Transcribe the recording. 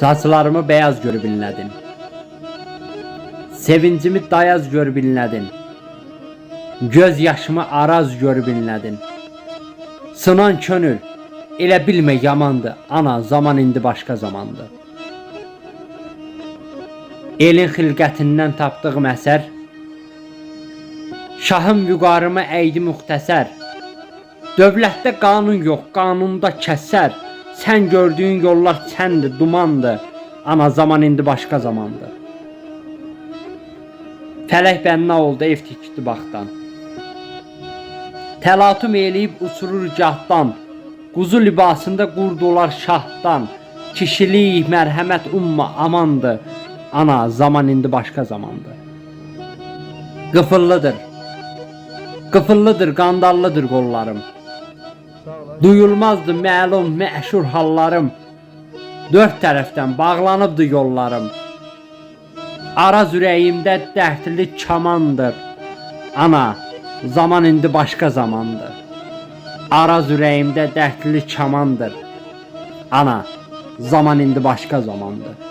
Saçlarımı beyaz gör binlədin. Sevincimi dayaz gör binlədin. Göz yaşımı araz gör binlədin. Sınan könül, elə bilmə yamandı. Ana, zaman indi başqa zamandı. Elin xilqətindən tapdığım əsər Şahım vüqarımı əydi müxtəsər Dövlətdə qanun yox, qanunda kəsər Sən gördüyün yollar çəndir, dumandır. Ana zaman indi başqa zamandır. Fələk bənna oldu, ev tikdi baxdan Təlatüm eləyib uçurur gahdan Quzu libasında qurdular şahdan. Kişilik, mərhəmət umma amandır. Ana zaman indi başqa zamandır. Qıfıllıdır. Qıfıllıdır, qandallıdır qollarım Duyulmazdı məlum, məşhur hallarım. Dörd tərəfdən bağlanıbdı yollarım. Araz ürəyimdə dərdli kamandır Ana, zaman indi başqa zamandır. Araz ürəyimdə dərdli kamandır Ana, zaman indi başqa zamandır